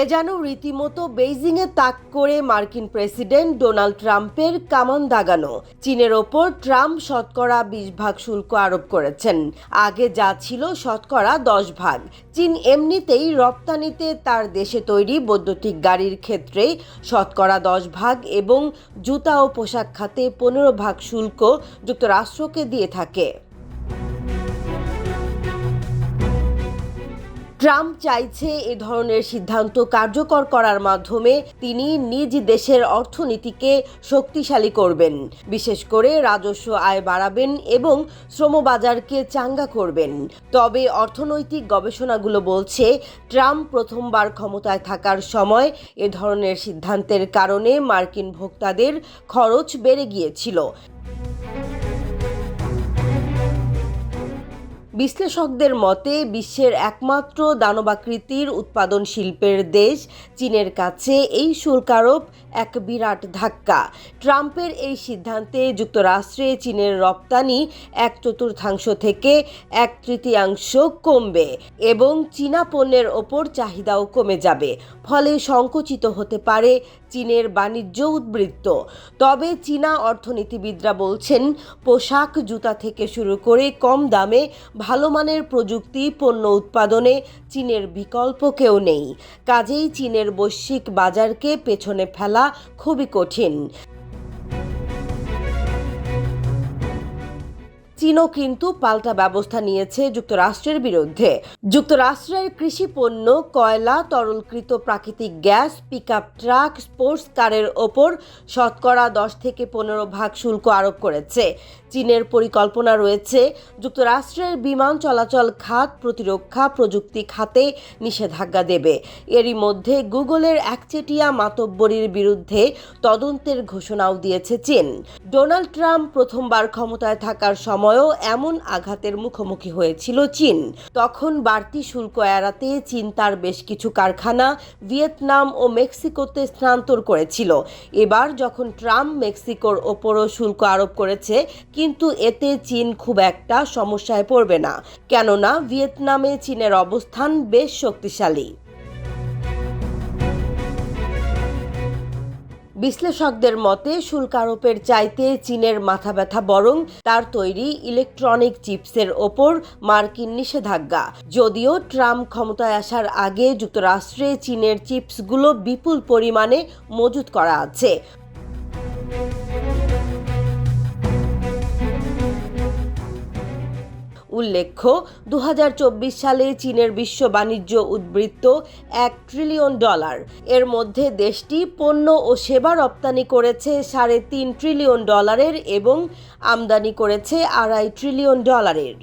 এ যেন রীতিমতো বেইজিংয়ে তাক করে মার্কিন প্রেসিডেন্ট ডোনাল্ড ট্রাম্পের কামান দাগানো। চীনের ওপর ট্রাম্প শতকরা বিশ ভাগ শুল্ক আরোপ করেছেন। আগে যা ছিল শতকরা দশ ভাগ। চীন এমনিতেই রপ্তানিতে তার দেশে তৈরি বৈদ্যুতিক গাড়ির ক্ষেত্রে শতকরা দশ ভাগ এবং জুতা ও পোশাক খাতে পনেরো ভাগ শুল্ক যুক্তরাষ্ট্রকে দিয়ে থাকে। ট্রাম্প চাইছে এ ধরনের সিদ্ধান্ত কার্যকর করার মাধ্যমে তিনি নিজ দেশের অর্থনীতিকে শক্তিশালী করবেন। বিশেষ করে রাজস্ব আয় বাড়াবেন এবং শ্রমবাজারকে চাঙ্গা করবেন। তবে অর্থনৈতিক গবেষণাগুলো বলছে, ট্রাম্প প্রথমবার ক্ষমতায় থাকার সময় এ ধরনের সিদ্ধান্তের কারণে মার্কিন ভোক্তাদের খরচ বেড়ে গিয়েছিল। বিশ্লেষকদের মতে, বিশ্বের একমাত্র দানবাকৃতির উৎপাদন শিল্পের দেশ চীনের কাছে এই শুল্ক আরোপ এক বিরাট ধাক্কা। ট্রাম্পের এই সিদ্ধান্তে যুক্তরাষ্ট্রে চীনের রপ্তানি এক চতুর্থাংশ থেকে এক তৃতীয়াংশ কমবে এবং চীনা পণ্যের ওপর চাহিদাও কমে যাবে, ফলে সংকুচিত হতে পারে চীনের বাণিজ্য উদ্বৃত্ত। তবে চীনা অর্থনীতিবিদরা বলছেন, পোশাক, জুতা থেকে শুরু করে কম দামে ভালো মানের প্রযুক্তি, পণ্য উৎপাদনে চীনের বিকল্প কেউ নেই। কাজেই চীনের বৈশ্বিক বাজারকে পেছনে ফেলা খুবই কঠিন। চীনও কিন্তু পাল্টা ব্যবস্থা নিয়েছে যুক্তরাষ্ট্রের বিরুদ্ধে। যুক্তরাষ্ট্রের কৃষি পণ্য, কয়লা, তরলকৃত প্রাকৃতিক গ্যাস, পিকআপ ট্রাক, স্পোর্টস কারের ওপর শতকরা দশ থেকে পনেরো ভাগ শুল্ক আরোপ করেছে। চীনের পরিকল্পনা রয়েছে যুক্তরাষ্ট্রের বিমান চলাচল খাত প্রতিরক্ষা প্রযুক্তি খাতে নিষেধাজ্ঞা দেবে। এরই মধ্যে গুগলের একচেটিয়া মাতব্বরির বিরুদ্ধে তদন্তের ঘোষণাও দিয়েছে চীন। ডোনাল্ড ট্রাম্প প্রথমবার ক্ষমতায় থাকার সময়ও এমন আঘাতের মুখোমুখি হয়েছিল চীন। তখন বাড়তি শুল্ক এড়াতে চীন তার বেশ কিছু কারখানা ভিয়েতনাম ও মেক্সিকোতে স্থানান্তর করেছিল। এবার যখন ট্রাম্প মেক্সিকোর ওপরও শুল্ক আরোপ করেছে, কিন্তু এতে চীন খুব একটা সমস্যায় পড়বে না। কেননা ভিয়েতনামে চীনের অবস্থান বেশ শক্তিশালী। বিশ্লেষকদের মতে, শুল্ক আরোপের চাইতে চীনের মাথা ব্যথা বরং তার তৈরি ইলেকট্রনিক চিপসের ওপর মার্কিন নিষেধাজ্ঞা। যদিও ট্রাম্প ক্ষমতায় আসার আগে যুক্তরাষ্ট্রে চীনের চিপসগুলো বিপুল পরিমাণে মজুত করা আছে। উল্লেখ্য দু হাজার চব্বিশ সালে চীনের বিশ্ব বাণিজ্য উদ্বৃত্ত এক ট্রিলিয়ন ডলার। এর মধ্যে দেশটি পণ্য ও সেবা রপ্তানি করেছে সাড়ে তিন ট্রিলিয়ন ডলারের এবং আমদানি করেছে আড়াই ট্রিলিয়ন ডলারের।